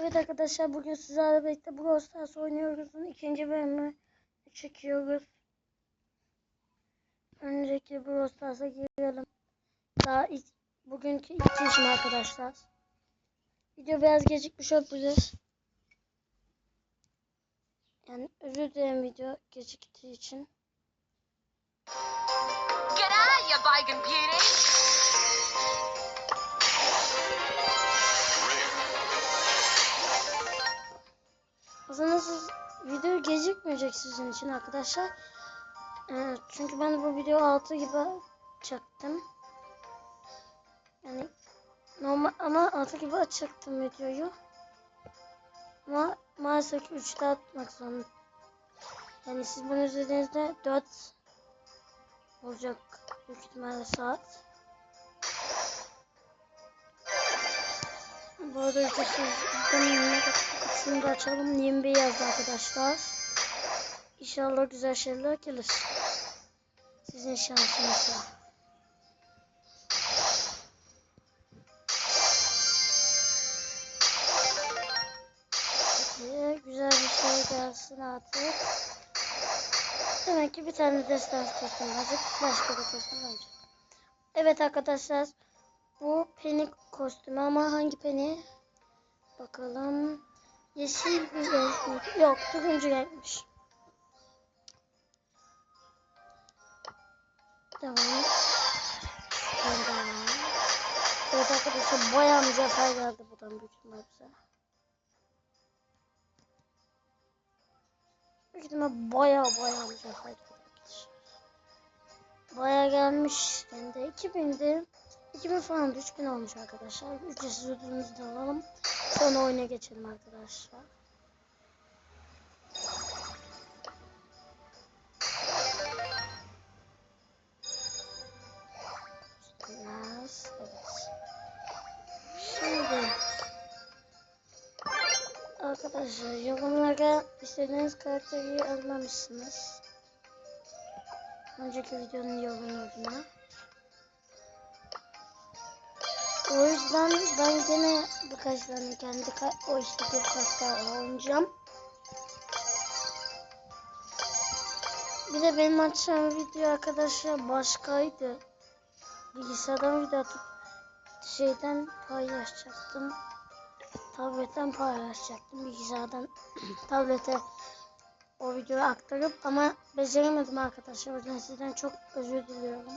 Evet arkadaşlar bugün sizlerle birlikte Brawl Stars oynuyoruz'un ikinci bölümü çekiyoruz. Öncelikle Brawl Stars'a girelim. Daha ilk, bugünkü ilk işim arkadaşlar. Video biraz gecikmiş olabilir. Yani özür dilerim video geciktiği için. G'day, you Aslında siz video gecikmeyecek sizin için arkadaşlar. Ee, çünkü ben bu video 6 gibi çektim. Yani normal ama 6 gibi açacaktım videoyu. Ama maalesef ki 3'te atmak zorunda. Yani siz bunu izlediğinizde 4 olacak büyük ihtimalle saat. Bu arada ücretsiz izlemeyenler kutusunu da açalım. 21 yazdı arkadaşlar. İnşallah güzel şeyler gelir. Sizin şansınızla. Güzel bir şey gelsin artık. Demek ki bir tane destans kostüm olacak. Başka bir kostüm olacak. Evet arkadaşlar. Bu Penny kostümü ama hangi Penny? Bakalım. Yeşil bir renk mi? Yok turuncu renkmiş. Tamam. Tamam. Evet arkadaşlar bayağı mücevher geldi buradan büyük ihtimal bize. Büyük ihtimal bayağı bayağı mücevher geldi. Bayağı gelmiş. Yani de 2000'de 2000 falan da 3000 olmuş arkadaşlar. Ücretsiz ödülümüzü de alalım. Sonra oyuna geçelim arkadaşlar. Biraz, evet. Şimdi arkadaşlar yorumlara istediğiniz karakteri yazmamışsınız. Önceki videonun yorumlarına. O yüzden ben gene birkaç tane kendi o işte bir karakter oynayacağım. Bir de benim açacağım video arkadaşlar başkaydı. Bilgisayardan video atıp şeyden paylaşacaktım. Tabletten paylaşacaktım. Bilgisayardan tablete o videoyu aktarıp ama beceremedim arkadaşlar. O yüzden sizden çok özür diliyorum.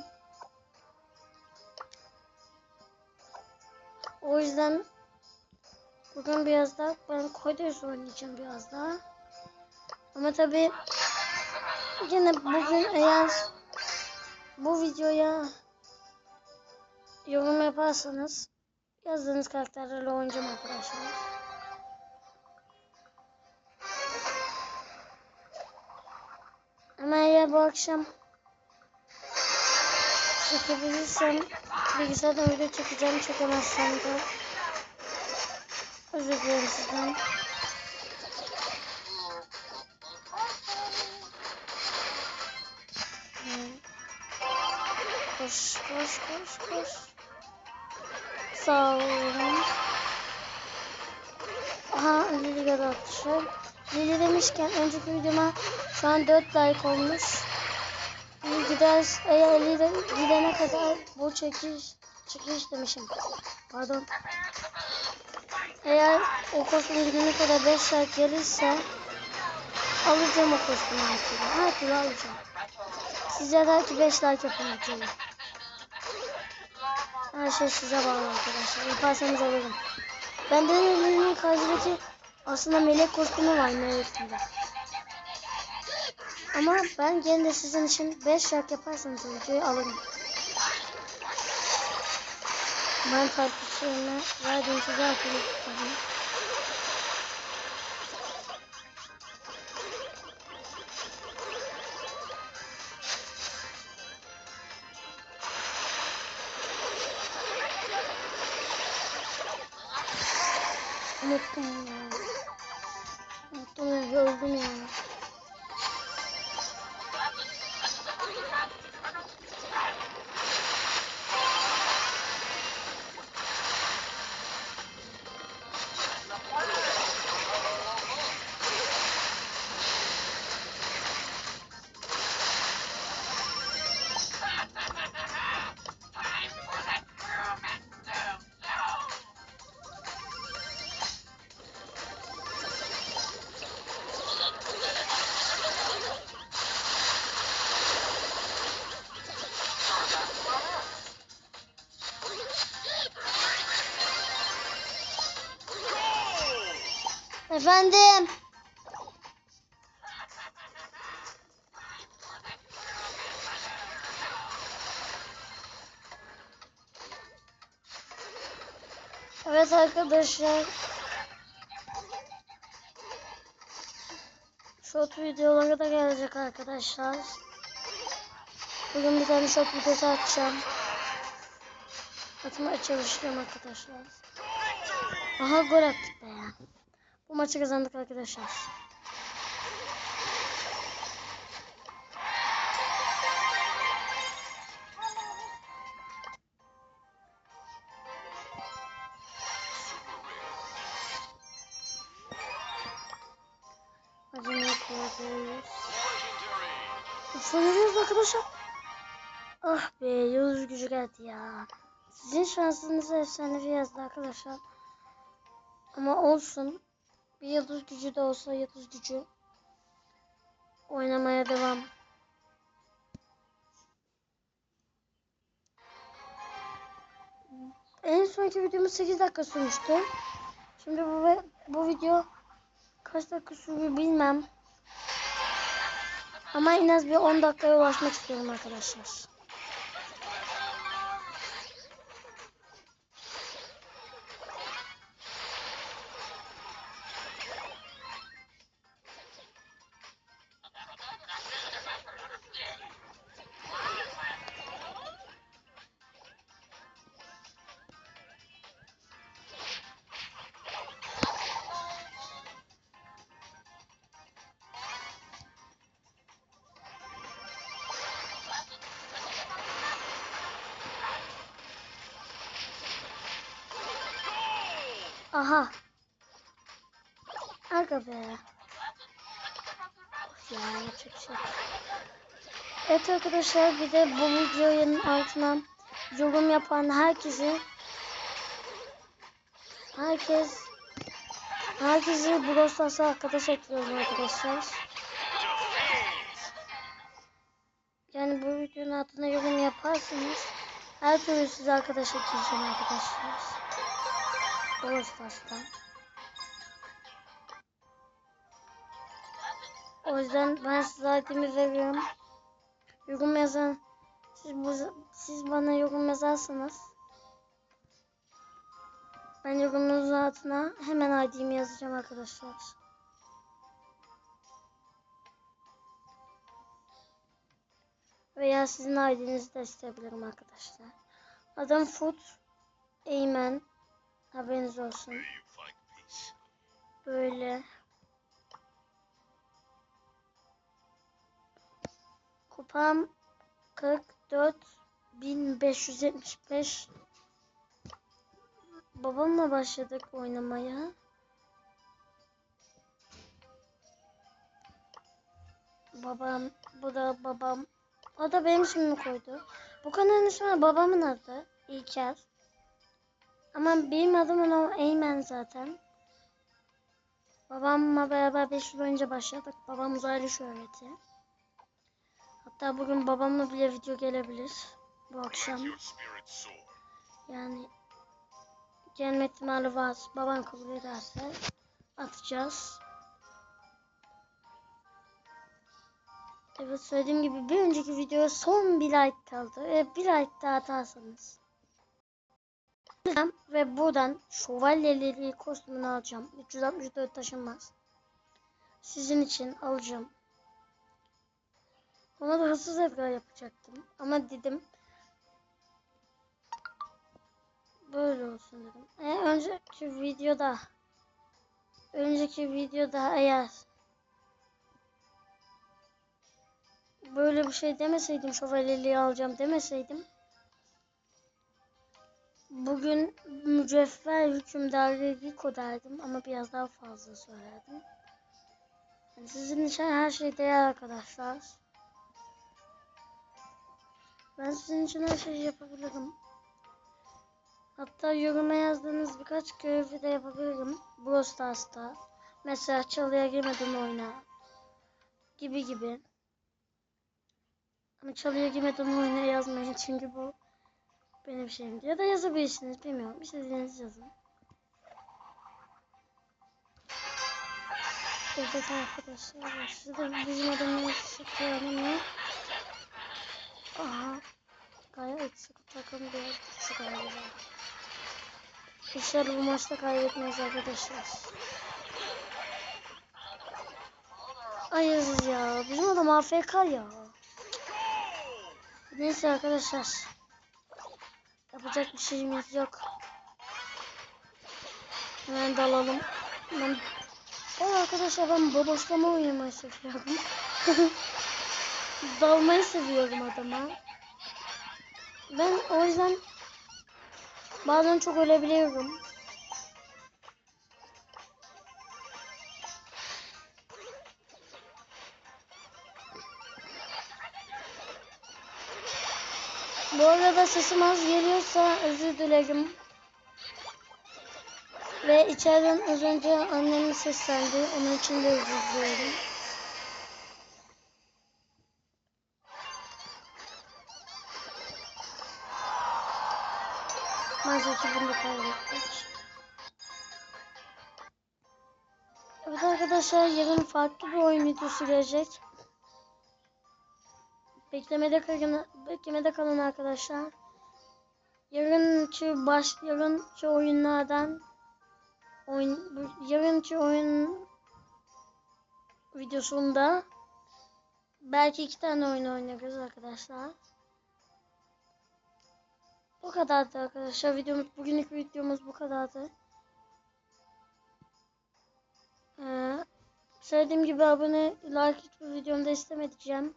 O yüzden bugün biraz daha ben Koders oynayacağım biraz daha. Ama tabi yine bugün eğer bu videoya yorum yaparsanız yazdığınız karakterlerle oynayacağım arkadaşlar. Ama eğer bu akşam çekebilirsem bilgisayardan video çekeceğim çekemezsem de özür dilerim sizden. Koş koş koş koş. Sağ olun. Aha Lili geldi arkadaşlar. Lili demişken önceki videoma şu an 4 like olmuş. Gider eğer gidene kadar bu çekiş çekiş demişim. Pardon. Eğer o kostüm gidene kadar 5 like gelirse alacağım o kostümü her türlü. Her türlü alacağım. Size der ki 5 like yapın her Her şey size bağlı arkadaşlar. Yaparsanız alırım. Bende de Lili'nin karşıdaki aslında melek kostümü var melekinde. Ama ben gene de sizin için 5 like yaparsanız videoyu alırım. Ben takipçilerime verdiğim size akıllı. Unuttum ya. Unuttum ya. Öldüm ya. Efendim. Evet arkadaşlar. Short videoları da gelecek arkadaşlar. Bugün bir tane short videosu atacağım. Atmaya çalışacağım arkadaşlar. Aha gol attık be ya. Bu maçı kazandık arkadaşlar. Ne koyuyoruz? Uçuyoruz arkadaşlar. Ah be yıldız gücü geldi ya. Sizin şansınız efsanevi yazdı arkadaşlar. Ama olsun. Bir yıldız gücü de olsa yıldız gücü. Oynamaya devam. En sonki videomuz 8 dakika sürmüştü. Şimdi bu bu video kaç dakika sürüyor bilmem. Ama en az bir 10 dakikaya ulaşmak istiyorum arkadaşlar. Aha. Aga be. Of ya bir şey. Evet arkadaşlar bir de bu videonun altına yorum yapan herkesi herkes herkesi Brawl Stars'a arkadaş ekliyorum arkadaşlar. Yani bu videonun altına yorum yaparsanız her türlü size arkadaş ekleyeceğim arkadaşlar. Brawl Stars'tan. O yüzden ben size ID'mi veriyorum. Yorum yazın. Siz, bu, siz bana yorum yazarsanız ben yorumunuzun altına hemen ID'mi yazacağım arkadaşlar. Veya sizin ID'nizi de isteyebilirim arkadaşlar. Adım Foot Eymen. Haberiniz olsun. Böyle. Kupam 44.575. Babamla başladık oynamaya. Babam, bu da babam. O da benim ismimi koydu. Bu kanalın ismi babamın adı. İlker. Ama benim adım ona Eymen zaten. Babamla beraber 5 yıl önce başladık. Babam uzaylı şöhreti. Hatta bugün babamla bile video gelebilir. Bu akşam. Yani gelme ihtimali var. Babam kabul ederse atacağız. Evet söylediğim gibi bir önceki videoya son bir like kaldı. Ve bir like daha atarsanız. Ve buradan şövalyeleri kostümünü alacağım. 364 taşınmaz. Sizin için alacağım. Ona da hırsız Edgar yapacaktım. Ama dedim böyle olsun dedim. E, önceki videoda önceki videoda eğer böyle bir şey demeseydim şövalyeliği alacağım demeseydim bugün mücevher hükümdarı Rico derdim ama biraz daha fazla söylerdim. Yani sizin için her şey değer arkadaşlar. Ben sizin için her şeyi yapabilirim. Hatta yoruma yazdığınız birkaç görevi de yapabilirim. Brawl Stars'ta. Mesela çalıya girmedim oyuna. Gibi gibi. Ama çalıya girmedim oyuna yazmayın çünkü bu benim şeyim. Ya da yazabilirsiniz bilmiyorum. İstediğiniz yazın. Evet arkadaşlar başladı. Bizim adamı sıkıyorum ya. Aha. Gayet sıkı takım bir güçlü galiba. İnşallah bu maçta kaybetmeyiz arkadaşlar. Ay Aziz ya. Bizim adam AFK ya. Neyse arkadaşlar. Yapacak bir şeyimiz yok. Hemen dalalım. Ben... Ben arkadaşlar ben bodoslama oynamayı seviyorum. Dalmayı seviyorum adama. Ben o yüzden bazen çok ölebiliyorum. Bu arada sesim az geliyorsa özür dilerim. Ve içeriden az önce annemin seslendi. Onun için de özür diliyorum. Maalesef ki bunu kaybettik. Evet arkadaşlar yarın farklı bir oyun videosu gelecek. Beklemede kalın, beklemede kalın arkadaşlar. Yarınki baş, yarınki oyunlardan oyun, yarınki oyun videosunda belki iki tane oyun oynarız arkadaşlar. Bu kadardı arkadaşlar. Videomuz, bugünlük videomuz bu kadardı. Ee, söylediğim gibi abone, like bu videomda istemeyeceğim.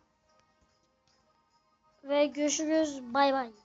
Ve görüşürüz. Bay bay.